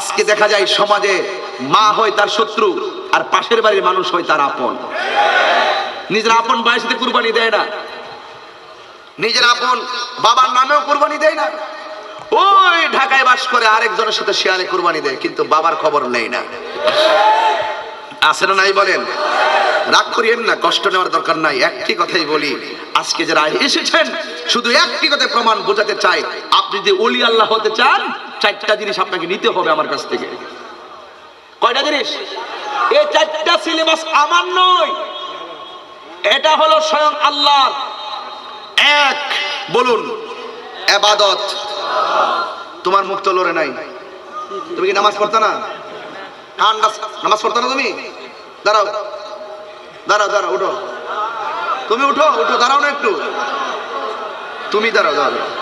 আজকে দেখা যায় সমাজে মা হয় তার শত্রু আর পাশের বাড়ির মানুষ হয় তার আপন। নিজের আপন বয়সে কুরবানি দেয় না। নিজের আপন বাবার নামেও কুরবানি দেয় না। ওই ঢাকায় বাস করে আরেকজনের সাথে শেয়ারে কুরবানি দেয়, কিন্তু বাবার খবর নেই না। আছে না নাই বলেন? রাগ করিয়েন না, কষ্ট নেওয়ার দরকার নাই। একটি কথাই বলি, আজকে যারা এসেছেন, শুধু একটি কথা প্রমাণ বোঝাতে চাই, আপনি যদি অলি আল্লাহ হতে চান চারটা জিনিস আপনাকে নিতে হবে আমার কাছ থেকে। কয়টা জিনিস? এই চারটা সিলেবাস আমার নয়। এটা হলো স্বয়ং আল্লাহর। এক, বলুন, এবাদত। তোমার মুখ তো লড়ে নাই। তুমি কি নামাজ পড়তা না? নামাজ পড়তা না তুমি? দাঁড়াও। দাঁড়াও দাঁড়াও, উঠো। তুমি উঠো উঠো, দাঁড়াও না একটু। তুমি দাঁড়াও দাঁড়াও।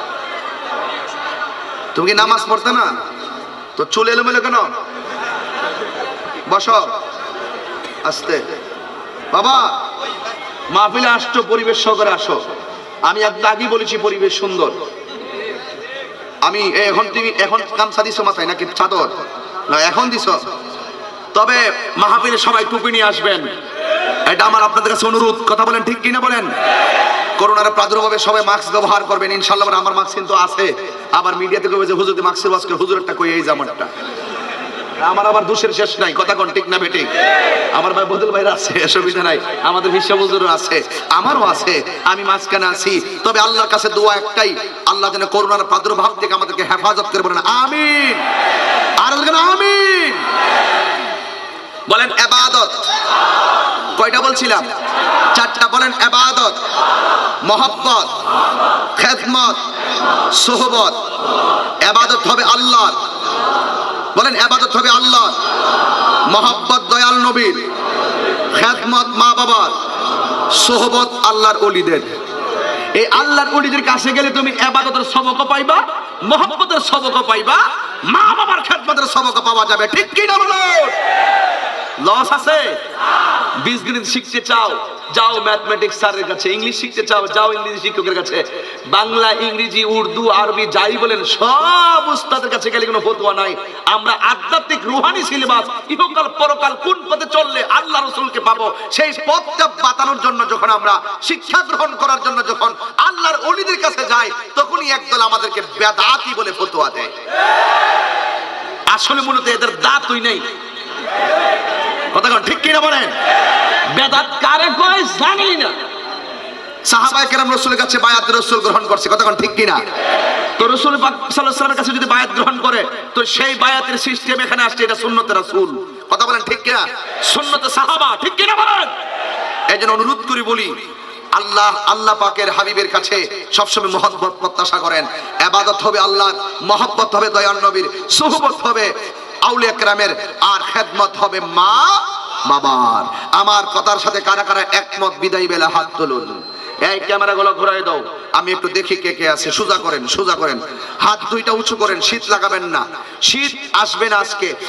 তুমি কি নামাজ পড়তে না? তো চুল এলোমেলো কেন? বস। আস্তে। বাবা, মাহফিলে আসছো, পরিবেশ সহকারে আসো। আমি একদম আগেই বলেছি পরিবেশ সুন্দর। আমি এখন তুমি, এখন কামসা দিছো মাথায় নাকি চাদর? না, এখন দিছ। তবে মাহফিলে সবাই টুপি নিয়ে আসবেন। এটা আমার আপনাদের কাছে অনুরোধ। কথা বলেন ঠিক কিনা বলেন? করোনার প্রাদুর্ভাবে সবাই মাস্ক ব্যবহার করবেন, ইনশাল্লাহ আমার মাস্ক কিন্তু আছে। আবার মিডিয়াতে কবে যে হুজুর মাস্কের বাস্কের হুজুরেরটা কই? এই জামারটা আমার আবার দোষের শেষ নাই, কথা কোন ঠিক না বেঠিক? আমার ভাই বদল ভাইরা আছে অসুবিধা নাই। আমাদের বিশ্ব হুজুরও আছে, আমারও আছে, আমি মাঝখানে আছি। তবে আল্লাহর কাছে দোয়া একটাই, আল্লাহ যেন করোনার প্রাদুর্ভাব থেকে আমাদেরকে হেফাজত করে বলেন, আমিন। আর আমিন। বলেন, এবাদত। কয়টা বলছিলাম? চারটা বলেন এবাদত মহব্বত, খেদমত, সোহবত। এবাদত হবে আল্লাহর। বলেন এবাদত হবে আল্লাহ মহব্বত দয়াল নবীর, খেদমত মা বাবার, সোহবত আল্লাহর অলিদের এই আল্লাহর অলিদের কাছে গেলে তুমি এবাদতের সবক পাইবা, মহব্বতের সবক পাইবা, মা বাবার খেদমতের সবক পাওয়া যাবে। ঠিক কি না লস আছে? বীজগণিত শিখতে চাও, যাও ম্যাথমেটিক্স স্যারের কাছে ইংলিশ শিখতে চাও, যাও ইংরেজি শিক্ষকের কাছে। বাংলা, ইংরেজি, উর্দু, আরবি, যাই বলেন, সব উস্তাদের কাছে গেলে কোনো ফতুয়া নাই। আমরা আধ্যাত্মিক রুহানি সিলেবাস, ইহকাল পরকাল কোন পথে চললে আল্লাহ রসুলকে পাবো? সেই পথটা বাতানোর জন্য যখন আমরা শিক্ষা গ্রহণ করার জন্য যখন আল্লাহর অলিদের কাছে যাই, তখনই একদল আমাদেরকে বেদাতি বলে ফতুয়া দেয়। আসলে মূলত এদের দাঁতই নেই। কথা ঠিক কিনা বলেন? বেদাত কারে কয় জানি না। সাহাবায়ে কেরাম রাসূলের কাছে বায়াত রাসূল গ্রহণ করছে কতক্ষণ ঠিক কিনা? তো রাসূল কাছে যদি বায়াত গ্রহণ করে তো সেই বায়াতের সিস্টেম এখানে আসছে এটা সুন্নতে রাসূল। কথা বলেন ঠিক কিনা? সুন্নতে সাহাবা ঠিক কিনা বলেন? এই জন্য অনুরোধ করি বলি আল্লাহ আল্লাহ পাকের হাবিবের কাছে সবসময় মহব্বত প্রত্যাশা করেন। এবাদত হবে আল্লাহ মহব্বত হবে দয়াল নবীর সুহবত হবে আউলিয়া কেরামের আর খেদমত হবে মা বাবার, আমার কথার সাথে কারা কারা একমত? বিদায় বেলা হাত তুলুন। এই ক্যামেরা গুলো ঘুরাই দাও। আমি একটু দেখি কে কে আছে। সোজা করেন সোজা করেন। হাত দুইটা উঁচু করেন, শীত লাগাবেন না। শীত আসবে না আজকে।